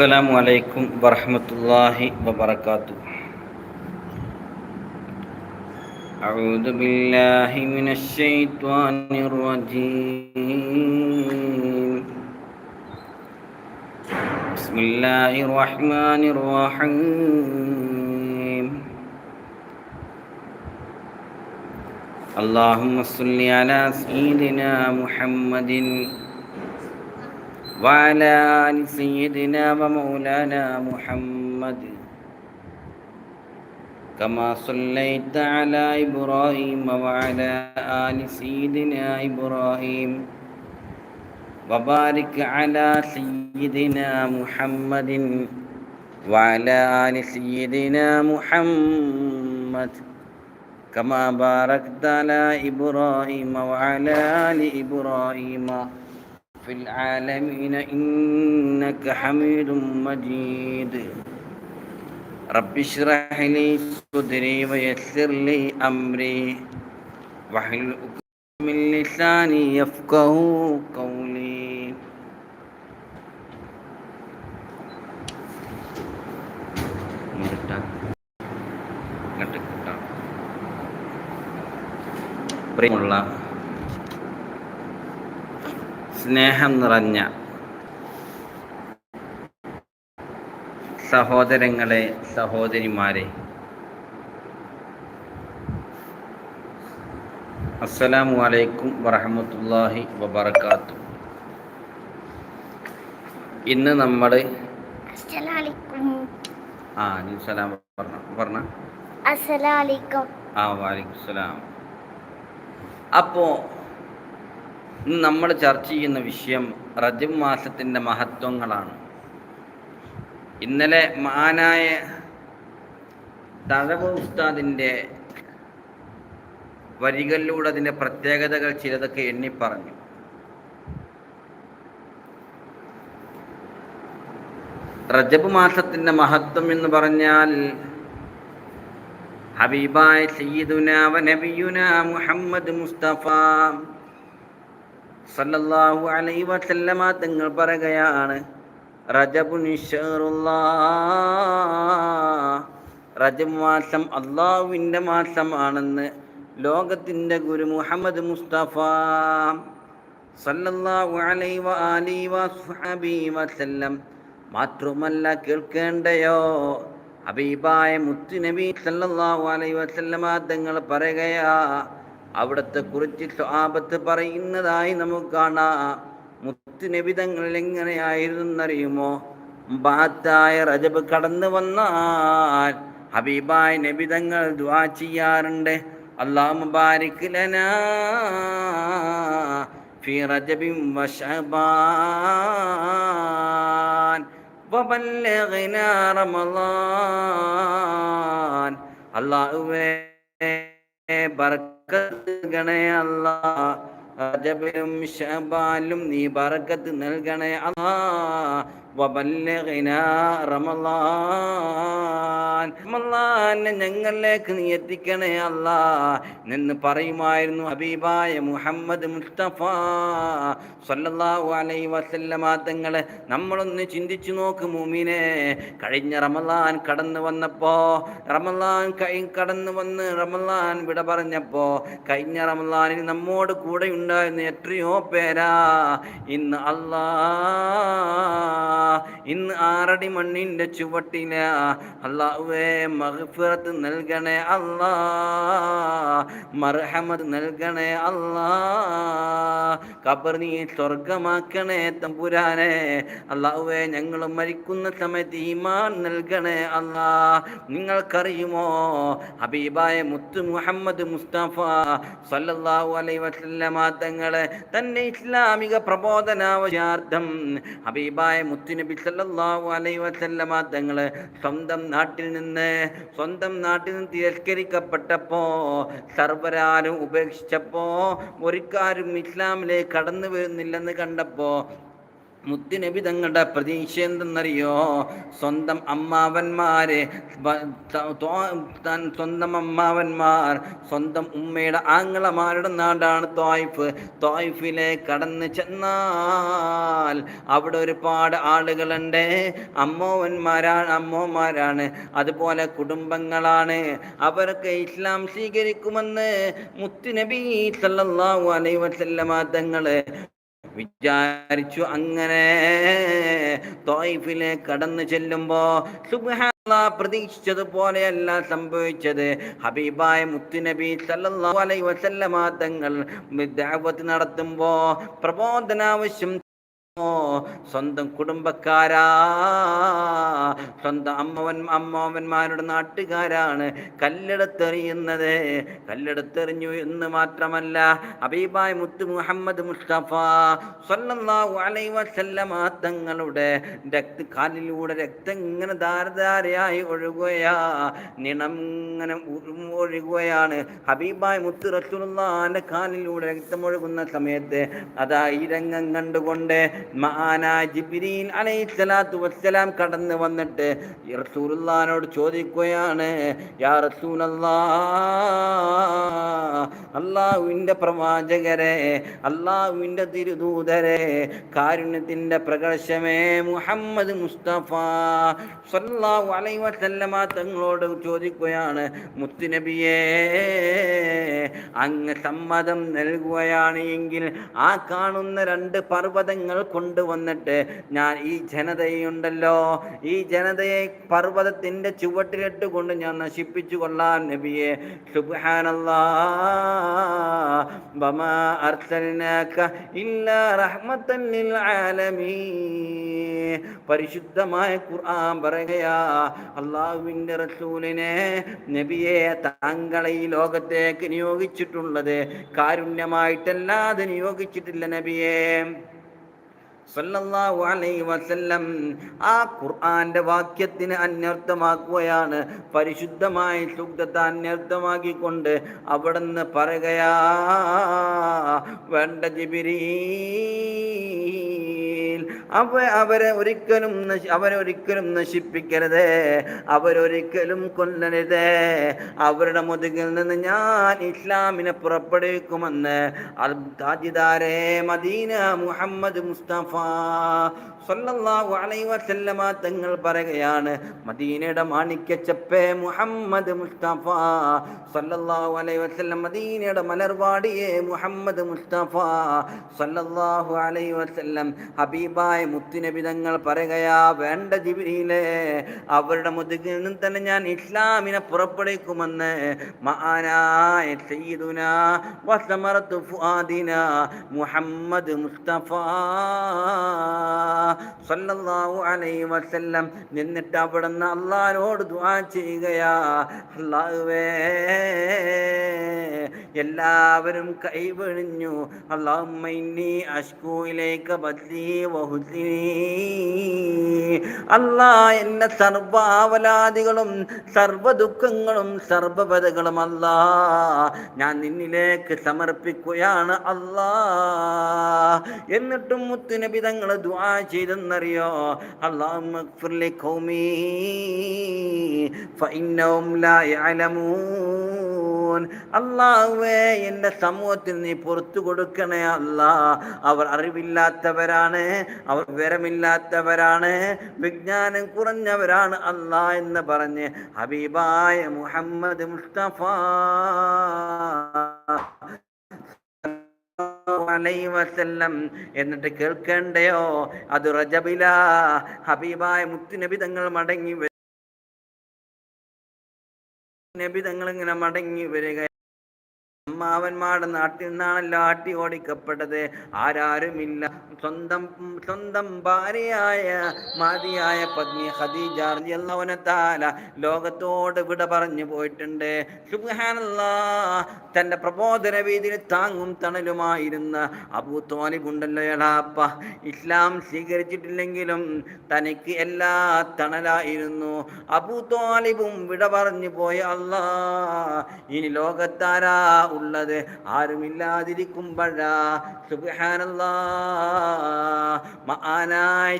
السلام عليكم ورحمة الله وبركاته. أعوذ بالله من الشيطان الرجيم. بسم الله الرحمن الرحيم. اللهم صل على سيدنا محمد وعلى آل سيدنا ومولانا محمد. كما صليت على إبراهيم وعلى آل سيدنا إبراهيم. وبارك على سيدنا محمد وعلى آل سيدنا محمد. كما باركت على إبراهيم وعلى آل إبراهيم. في العالمين إنك حميد مجيد رب اشرح لي صدري ويسر لي أمري واحلل من لساني يفقه قولي Pray സ്നേഹം നിറഞ്ഞ സഹോദരങ്ങളെ സഹോദരിമാരെ. അസ്സലാമു അലൈക്കും വറഹമത്തല്ലാഹി വബർക്കാത്തു ഇന്ന് നമ്മൾ അപ്പോ ആ നീ സലാം പറഞ്ഞ. പറഞ്ഞ. അസ്സലാമലൈക്കും. ആ വാലിക്കും സലാം അപ്പോൾ നമ്മൾ ചർച്ച ചെയ്യുന്ന വിഷയം റജബ് മാസത്തിന്റെ മഹത്വങ്ങളാണ്. ഇന്നലെ മഹാനായ തഴവ ഉസ്താദിന്റെ വരികളിലൂടെ അതിന്റെ പ്രത്യേകതകൾ ചിലതൊക്കെ എണ്ണിപ്പറഞ്ഞു റജബ് മാസത്തിന്റെ മഹത്വം എന്ന് പറഞ്ഞാൽ ഹബീബായ സയ്യിദുന വ നബിയുന മുഹമ്മദ് മുസ്തഫ സല്ലല്ലാഹു അലൈഹി വസല്ലമ തങ്ങൾ പറയുകയാണ് റജബ് മാസം അള്ളാഹുവിന്റെ മാസമാണെന്ന് ലോകത്തിന്റെ ഗുരു മുഹമ്മദ് മുസ്തഫ സല്ലല്ലാഹു അലൈഹി വ ആലിഹി വസ്ഹബി വസല്ലം മാത്രമല്ല കേൾക്കേണ്ടയോ? ഹബീബായ മുത്തുനബി സല്ലല്ലാഹു അലൈഹി വസല്ലമ തങ്ങൾ പറയുകയാ അവിടത്തെ കുറിച്ച് സ്വാപത്ത് പറയുന്നതായി നമുക്ക് കാണാം മുത്തുനബി തങ്ങൾ എങ്ങനെയായിരുന്നറിയുമോ ബാത്തായ റജബ് കടന്നു വന്നാൽ ഹബീബായ നബി തങ്ങൾ ദ്വാ ചെയ്യാറുണ്ട് അള്ളാഹു മുബാരിക് ലനാ في رجب وشعبان وبلغنا رمضان അള്ളാഹുവേ ബർക്കത്ത് ഗണേ അല്ലാ. റജബിലും ഷബാലും നീ ബർക്കത്ത് നൽകണേ അല്ലാ. റമളാനെ ഞങ്ങളിലേക്ക് നീ എത്തിക്കണേ അല്ലാ. എന്ന് പറയുമായിരുന്നു ഹബീബായ മുഹമ്മദ് മുസ്തഫ. സല്ലല്ലാഹു അലൈഹി വസല്ലമ തങ്ങളെ നമ്മളൊന്ന് ചിന്തിച്ചു നോക്ക് മൂമിനെ. കഴിഞ്ഞ റമലാൻ കടന്നു വന്നപ്പോ റമലാൻ കൈ കടന്നു വന്ന് റമലാൻ വിട പറഞ്ഞപ്പോ കഴിഞ്ഞ റമലാനിൽ നമ്മോട് കൂടെ ഉണ്ടായിരുന്ന എത്രയോ പേരാ. ഇന്ന് അല്ലാ ഇന്ന് ആറടി മണ്ണിന്റെ ചുവട്ടില. അള്ളാഹുവേ മഹഫിറത്ത് നൽകണേ അല്ലാ മർഹമത് നൽകണേ അല്ലാ കബർ നീ സ്വർഗമാക്കണേ തമ്പുരാനെ. അള്ളാഹുവേ ഞങ്ങൾ മരിക്കുന്ന സമയത്ത് ഈമാൻ നൽകണേ അല്ലാ നിങ്ങൾക്കറിയുമോ? ഹബീബായ മുത്ത് മുഹമ്മദ് മുസ്തഫ സല്ലല്ലാഹു അലൈഹി വസല്ലമ തങ്ങളെ തന്നെ ഇസ്ലാമിക പ്രബോധനാവശ്യാർത്ഥം ഹബീബായ മുത്തുനബി സല്ലല്ലാഹു അലൈഹി വസല്ലമ തങ്ങൾ സ്വന്തം നാട്ടിൽ നിന്ന് സ്വന്തം നാട്ടിൽ നിന്ന് തിരസ്കരിക്കപ്പെട്ടപ്പോൾ സർവരാരും ഉപേക്ഷിച്ചപ്പോ ഒരിക്കാരും ഇസ്ലാമിലേക്ക് കടന്നു വരുന്നില്ലെന്ന് കണ്ടപ്പോ മുത്തുനബി തങ്ങളുടെ പ്രതീക്ഷ എന്തെന്നറിയോ? സ്വന്തം അമ്മാവന്മാരെ സ്വന്തം അമ്മാവന്മാർ സ്വന്തം ഉമ്മയുടെ ആങ്ങളമാരുടെ നാടാണ് തോയ്ഫ്. തോയ്ഫിലെ കടന്നു ചെന്നാൽ അവിടെ ഒരുപാട് ആളുകളുണ്ട്. അമ്മോവന്മാരാണ് അമ്മോമാരാണ്. അതുപോലെ കുടുംബങ്ങളാണ്. അവരൊക്കെ ഇസ്ലാം സ്വീകരിക്കുമെന്ന് മുത്തുനബി സല്ലല്ലാഹു അലൈഹി വസല്ലമ തങ്ങൾ വിചാരിച്ചു അങ്ങനെ തോയിഫിലെ കടന്നു ചെല്ലുമ്പോ സുബ്ഹാനല്ലാ പ്രതീക്ഷിച്ചതുപോലെയല്ല സംഭവിച്ചത്. ഹബീബായ മുത്തുനബി സല്ലല്ലാഹു അലൈഹി വസല്ലമ തങ്ങൾ നടത്തുമ്പോ പ്രബോധനാവശ്യം ഓ, സ്വന്തം കുടുംബക്കാരാ. സ്വന്തം അമ്മവൻ അമ്മാവന്മാരുടെ നാട്ടുകാരാണ് കല്ലെടുത്തെറിയുന്നത്. കല്ലെടുത്തെറിഞ്ഞു എന്ന് മാത്രമല്ല അബീബായ് മുത്തു മുഹമ്മദ് മുസ്തഫ സ്വല്ലല്ലാഹു അലൈഹി വസല്ലമ തങ്ങളുടെ രക്ത കാലിലൂടെ രക്തം ഇങ്ങനെ ധാരധാരയായി ഒഴുകുകയാ. നിണം ഇങ്ങനെ ഒഴുകുകയാണ്. ഹബീബായ് മുത്തു റസൂലുള്ളാന്റെ കാലിലൂടെ രക്തം ഒഴുകുന്ന സമയത്ത് അതാ ഈ രംഗം കണ്ടുകൊണ്ട് ജിബ്രീൽ അലൈഹി വസ്സലാം കടന്നു വന്നിട്ട് റസൂലുള്ളാനോട് ചോദിക്കുകയാണ് യാ റസൂലല്ലാ അള്ളാഹുവിന്റെ പ്രവാചകരെ അള്ളാഹുവിന്റെ തിരുദൂതരെ കാരുണ്യത്തിന്റെ പ്രകാശമേ മുഹമ്മദ് മുസ്തഫ സല്ലല്ലാഹു അലൈഹി വസല്ലമ തങ്ങളോട് ചോദിക്കുകയാണ് മുത്തുനബിയേ അങ്ങ് സമ്മതം നൽകുകയാണ് എങ്കിൽ ആ കാണുന്ന രണ്ട് പർവതങ്ങൾ കൊണ്ടുവന്നിട്ട് ഞാൻ ഈ ജനതയുണ്ടല്ലോ. ഈ ജനതയെ പർവതത്തിന്റെ ചുവട്ടിലിട്ട് കൊണ്ട് ഞാൻ നശിപ്പിച്ചു കൊള്ളാൻ നബിയെ. പരിശുദ്ധമായ ഖുർആൻ പറയുകയാ അള്ളാഹുവിന്റെ റസൂലിനെ നബിയെ താങ്കളെ ഈ ലോകത്തേക്ക് നിയോഗിച്ചിട്ടുള്ളത് കാരുണ്യമായിട്ടല്ലാതെ നിയോഗിച്ചിട്ടില്ല നബിയെ. സല്ലല്ലാഹു അലൈഹി വസല്ലം ആ ഖുർആന്റെ വാക്യത്തിന് അന്വർത്ഥമാക്കുകയാണ്. പരിശുദ്ധമായ ശുദ്ധത്തെ അന്വർത്ഥമാക്കിക്കൊണ്ട് അവിടുന്ന് പറയുകയാ വേണ്ട ജിബിരീൽ അവ അവരെ ഒരിക്കലും അവരെ ഒരിക്കലും നശിപ്പിക്കരുത്. അവരൊരിക്കലും കൊല്ലരുത്. അവരുടെ മുതുകിൽ നിന്ന് ഞാൻ ഇസ്ലാമിനെ പുറപ്പെടുവിക്കുമെന്ന് താജിദാരെ മദീന മുഹമ്മദ് മുസ്തഫ സല്ലല്ലാഹു അലൈഹി വസല്ലമ തങ്ങൾ പറയുകയാണ് മദീനയുടെ മാണിക്യച്ചപ്പേ മുഹമ്മദ് മുസ്തഫ. സല്ലല്ലാഹു അലൈഹി വസല്ലം മദീനയുടെ മലർവാടിയെ മുഹമ്മദ് മുസ്തഫ. സല്ലല്ലാഹു അലൈഹി വസല്ലം ഹബീബായ മുത്തുനബി തങ്ങൾ പറയുകയാ വേണ്ട ജിബ്രീലേ അവരുടെ മുതുകിൽ നിന്നും തന്നെ ഞാൻ ഇസ്ലാമിനെ പുറപ്പെടുവിക്കുമെന്ന്. മഹാനായ സയ്യിദുന വസമറത്തു ഫുആദിന മുഹമ്മദ് മുസ്തഫ. സല്ലല്ലാഹു അലൈഹി വസല്ലം. നിന്നിട്ട് അവിടുന്ന് അള്ളാഹിനോട് ദുആ ചെയ്യുകയാ. അള്ളാഹുവേ എല്ലാവരും കൈവഴിഞ്ഞു അള്ളാഹുമ്മ ഇന്നി അഷ്കു ഇലൈക ബദ്ലി അല്ലാ എന്നെ സർവാവലാദികളും സർവ ദുഃഖങ്ങളും സർവപദകളും അല്ലാ. ഞാൻ നിന്നിലേക്ക് സമർപ്പിക്കുകയാണ് അല്ലാ. എന്നിട്ടും മുത്തുനബി തങ്ങൾ ദുആ ചെയ്തെന്നറിയോ? അള്ളാഹുമ്മ ഖൗമി ഫഇന്നഹും ലാ യഅലമൂൻ. അള്ളാഹുവേ എന്റെ സമൂഹത്തിൽ നീ പുറത്തു കൊടുക്കണേ അല്ലാ. അവർ അറിവില്ലാത്തവരാണ് അവർ വിവരമില്ലാത്തവരാണ് വിജ്ഞാനം കുറഞ്ഞവരാണ് അല്ലാ എന്ന് പറഞ്ഞ് ഹബീബായ മുഹമ്മദ് മുസ്തഫ അലൈഹി വസല്ലം. എന്നിട്ട് കേൾക്കണ്ടയോ? അത് റജബില. ഹബീബായ മുത്തുനബിതങ്ങൾ മടങ്ങി വ- നബി തങ്ങൾ ഇങ്ങനെ മടങ്ങി വരിക അമ്മാവന്മാരുടെ നാട്ടിൽ നിന്നാണല്ലോ ആട്ടി ഓടിക്കപ്പെട്ടത്. ആരാരുമില്ല. സ്വന്തം സ്വന്തം ഭാര്യയായ മാതിയായ പത്നി ഖദീജ റളിയല്ലാഹു താല ലോകത്തോട് വിട പറഞ്ഞു പോയിട്ടുണ്ട്. സുബ്ഹാനല്ലാഹ് തന്റെ പ്രബോധന വീതിയിൽ താങ്ങും തണലുമായിരുന്ന അബൂ തോലിബ് എടാപ്പ ഇസ്ലാം സ്വീകരിച്ചിട്ടില്ലെങ്കിലും തനിക്ക് എല്ലാ തണലായിരുന്നു. അബൂ തോലിബും വിട പറഞ്ഞു പോയ അല്ലാ ഇനി ലോകത്താരാ ഉള്ളത് ആരുമില്ലാതിരിക്കുമ്പോഴാ. സുബ്ഹാനല്ലാ. മഹാനായ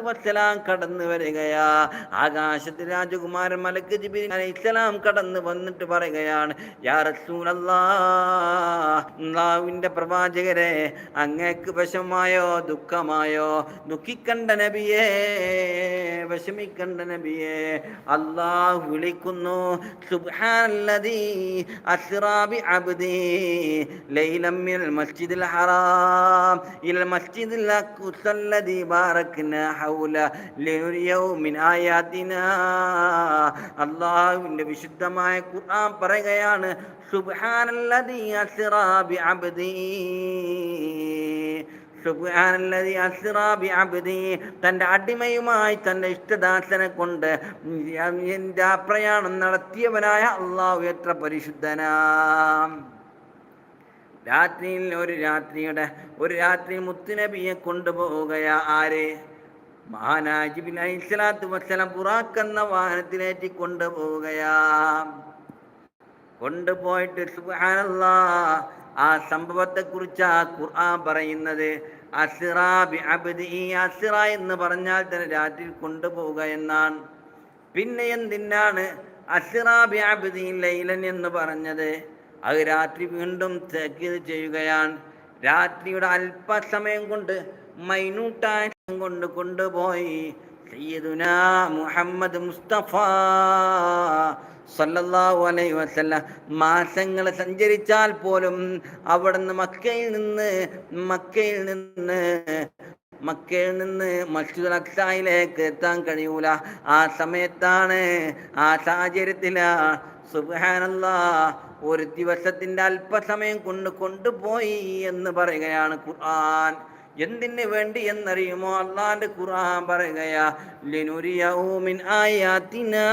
വസ്സലാം കടന്നു വരികയാ. ആകാശത്ത് രാജകുമാരൻ മലക്ക് ജിബ്രീൽ അലൈഹിസ്സലാം കടന്നു വന്നിട്ട് പറയുകയാണ് യാ റസൂലല്ലാ അല്ലാഹുവിന്റെ പ്രവാചകരെ അങ്ങേക്ക് വിഷമായോ ദുഃഖമായോ? ദുഃഖിക്കണ്ട നബിയേ വിഷമിക്കണ്ട നബിയേ. അള്ളാഹു വിളിക്കുന്നു സുബ്ഹാനല്ലദീ അസ്റാബി അബ്ദി ലൈലം മിനൽ മസ്ജിദിൽ ഹറാം. ഇലൽ മസ്ജിദിൽ അഖ്സല്ലദീ ബാറക്നാ ഹൗല ലിനുരിയഹു മിൻ ആയാതിനാ. അല്ലാഹുവിന്റെ വിശുദ്ധമായ ഖുർആൻ പറയുകയാണ് ബി അബ്ദി സുബ്ഹാനല്ലദീ അസ്റാ ബി അബ്ദി തന്റെ അടിമയുമായി തന്റെ ഇഷ്ടദാസനെ കൊണ്ട് എന്റെ പ്രയാണം നടത്തിയവനായ അള്ളാഹു എത്ര പരിശുദ്ധനാ. രാത്രിയിൽ ഒരു രാത്രിയുടെ ഒരു രാത്രി മുത്തുനബിയെ കൊണ്ടുപോവുകയാ. ആര്? മഹാനാജിബിൻ ജിബിൻ വസ്സലം പുറാക്കെന്ന വാഹനത്തിലേറ്റി കൊണ്ടുപോവുകയാ. കൊണ്ടുപോയിട്ട് സുബാനല്ലാ ആ സംഭവത്തെക്കുറിച്ച് ആ ഖുർആൻ പറയുന്നത്? അസിറാ എന്ന് പറഞ്ഞാൽ തന്നെ രാത്രി കൊണ്ടുപോവുക എന്നാണ്. പിന്നെ എന്തിനാണ് അസിറാ ലൈലൻ എന്ന് പറഞ്ഞത്? അത് രാത്രി വീണ്ടും തെക്കീത് ചെയ്യുകയാണ്. രാത്രിയുടെ അല്പസമയം കൊണ്ട് മൈനൂട്ടായ കൊണ്ട് കൊണ്ടുപോയി. സയ്യിദുന മുഹമ്മദ് മുസ്തഫ. സല്ലല്ലാഹു അലൈഹി വസല്ലം മാസങ്ങൾ സഞ്ചരിച്ചാൽ പോലും അവിടുന്ന് മക്കയിൽ നിന്ന് മക്കയിൽ നിന്ന് മക്കയിൽ നിന്ന് മസ്ജിദുൽ അക്സായിലേക്ക് എത്താൻ കഴിയൂല. ആ സമയത്താണ് ആ സാഹചര്യത്തിലാ സുബ്ഹാനല്ലാ ഒരു ദിവസത്തിന്റെ അല്പസമയം കൊണ്ട് കൊണ്ടുപോയി എന്ന് പറയുകയാണ് ഖുർആൻ. എന്തിനു വേണ്ടി എന്നറിയുമോ? അള്ളാന്റെ ഖുർആൻ പറയുകയാ ലിനുരിയഹു മിൻ ആയാതിനാ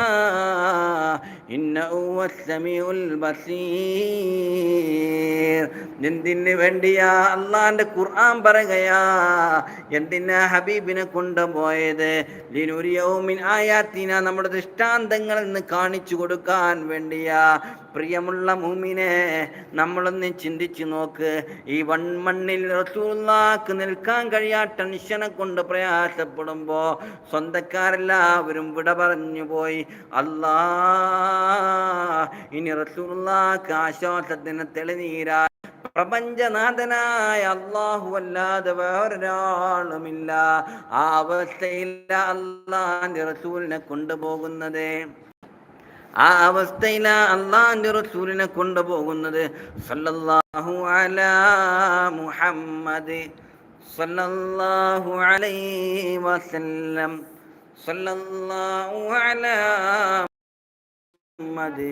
ഇന്നഹു വസ്സമീഉൽ ബസീർ. എന്തിനു വേണ്ടിയാ അള്ളാന്റെ ഖുർആൻ പറയുകയാ എന്തിനാ ഹബീബിനെ കൊണ്ടുപോയത്? ലിനുരിയഹു മിൻ ആയാതിന നമ്മുടെ ദൃഷ്ടാന്തങ്ങൾ നിന്ന് കാണിച്ചു കൊടുക്കാൻ വേണ്ടിയാ. പ്രിയമുള്ള മൂമിനെ നമ്മളൊന്ന് ചിന്തിച്ചു നോക്ക്. ഈ വൺമണ്ണിൽ റസൂലുള്ളാക്ക് നിൽക്കാൻ കഴിയാ ടെൻഷനെ കൊണ്ട് പ്രയാസപ്പെടുമ്പോൾ സ്വന്തക്കാരെല്ലാവരും വിട പറഞ്ഞു പോയി. അല്ലാ ഇനി റസൂലുള്ളാക്ക് ആശ്വാസത്തിന് തെളിനീരാ. പ്രപഞ്ചനാഥനായ അള്ളാഹു അല്ലാതെ വേറൊരാളുമില്ല. ആ അവസ്ഥയില്ല അള്ളാന്റെ റസൂലിനെ കൊണ്ടുപോകുന്നത്. ആ അവസ്ഥയില അള്ളാന്റെ റസൂലിനെ കൊണ്ടുപോകുന്നത് സല്ലല്ലാഹു അലാ മുഹമ്മദ് സല്ലല്ലാഹു അലൈഹി വസല്ലം സല്ലല്ലാഹു അലാ മുഹമ്മദ്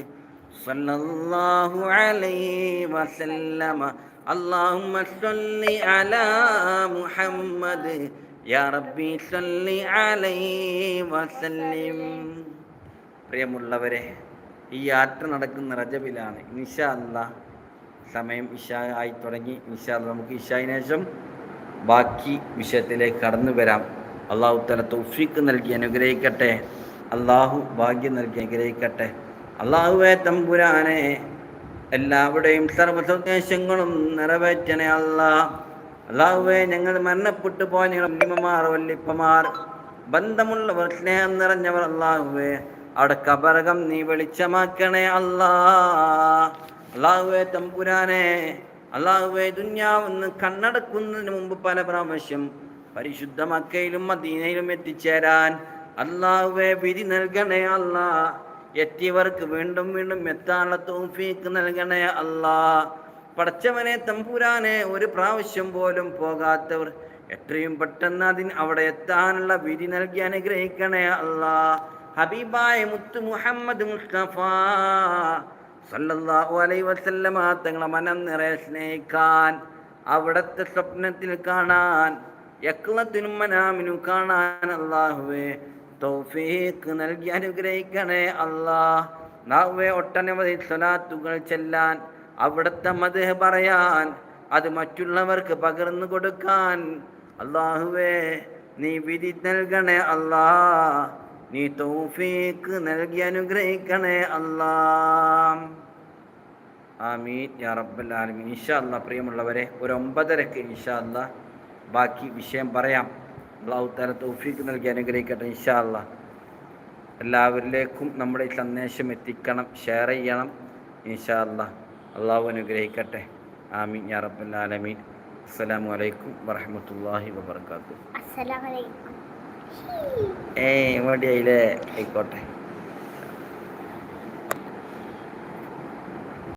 സല്ലല്ലാഹു അലൈഹി വസല്ലമ اللهم صل على محمد يا ربي صل عليه وسلم പ്രിയമുള്ളവരെ ഈ യാത്ര നടക്കുന്ന റജബിലാണ്. ഇൻഷാ അല്ല സമയം ഇഷ ആയി തുടങ്ങി. ഇൻഷാ നമുക്ക് ഇഷായിന് ശേഷം ബാക്കി വിഷയത്തിലേക്ക് കടന്നു വരാം. അള്ളാഹു തല തൗഫീക്ക് നൽകി അനുഗ്രഹിക്കട്ടെ. അള്ളാഹു ഭാഗ്യം നൽകി അനുഗ്രഹിക്കട്ടെ. അള്ളാഹുവെ തമ്പുരാനെ എല്ലാവരുടെയും സർവസന്ദേശങ്ങളും നിറവേറ്റണേ അല്ല. അള്ളാഹുവെ ഞങ്ങൾ മരണപ്പെട്ടു പോയ ഞങ്ങൾ വല്ലിപ്പമാർ ബന്ധമുള്ളവർ സ്നേഹം നിറഞ്ഞവർ അള്ളാഹുവെ അവിടെ കബറകം നീ വെളിച്ചമാക്കണേ അല്ലാ. അള്ളാഹുവെ തമ്പുരാനെ അള്ളാഹുവെ ദുന്യാവെന്ന് കണ്ണടക്കുന്നതിന് മുമ്പ് പല പ്രാവശ്യം പരിശുദ്ധ മക്കയിലും മദീനയിലും എത്തിച്ചേരാൻ അള്ളാഹുവെ വിധി നൽകണേ അല്ലാ. എത്തിയവർക്ക് വീണ്ടും വീണ്ടും എത്താനുള്ള തോഫീക്ക് നൽകണേ അല്ലാ. പടച്ചവനെ തമ്പുരാനെ ഒരു പ്രാവശ്യം പോലും പോകാത്തവർ എത്രയും പെട്ടെന്ന് അതിന് അവിടെ എത്താനുള്ള വിധി നൽകി അനുഗ്രഹിക്കണേ അല്ലാ. ഹബീബായ മുത്തു മുഹമ്മദ് മുസ്തഫ. സല്ലല്ലാഹു അലൈഹി വസല്ലമ തങ്ങളെ മനം നിറയെ സ്നേഹിക്കാൻ അവിടുത്തെ സ്വപ്നത്തിൽ കാണാൻ യക്ലത്തിനും മനാമിനും കാണാൻ അല്ലാഹുവേ തൗഫീഖ് നൽകി അനുഗ്രഹിക്കണേ അള്ളാഹ് നാവേ ഒട്ടനവധി സ്വലാത്തുകൾ ചെല്ലാൻ അവിടുത്തെ മത് പറയാൻ അത് മറ്റുള്ളവർക്ക് പകർന്നു കൊടുക്കാൻ. അള്ളാഹുവേ നീ വിധി നൽകണേ അല്ലാ നീ തൗഫീക്ക് നൽകി അനുഗ്രഹിക്കണേ അല്ലാം. ആമീൻ. യാ റബ്ബൽ ആലമീൻ. ഇൻഷാ അല്ലാ പ്രിയമുള്ളവരെ ഒരു ഒമ്പതരക്ക് ഇൻഷാ അല്ലാ ബാക്കി വിഷയം പറയാം. അള്ളാഹു താല തൗഫീക്ക് നൽകി അനുഗ്രഹിക്കട്ടെ ഇൻഷാ അല്ലാ എല്ലാവരിലേക്കും നമ്മുടെ ഈ സന്ദേശം എത്തിക്കണം ഷെയർ ചെയ്യണം ഇൻഷാ അല്ലാ അള്ളാഹു അനുഗ്രഹിക്കട്ടെ. ആമീൻ. യാ റബ്ബൽ ആലമീൻ. അസ്സലാമു അലൈക്കും വറഹ്മത്തുള്ളാഹി വബർക്കാത്തു അസ്സലാമലൈക്കും ഇങ്ങോട്ട് ആയില്ലേ? ആയിക്കോട്ടെ.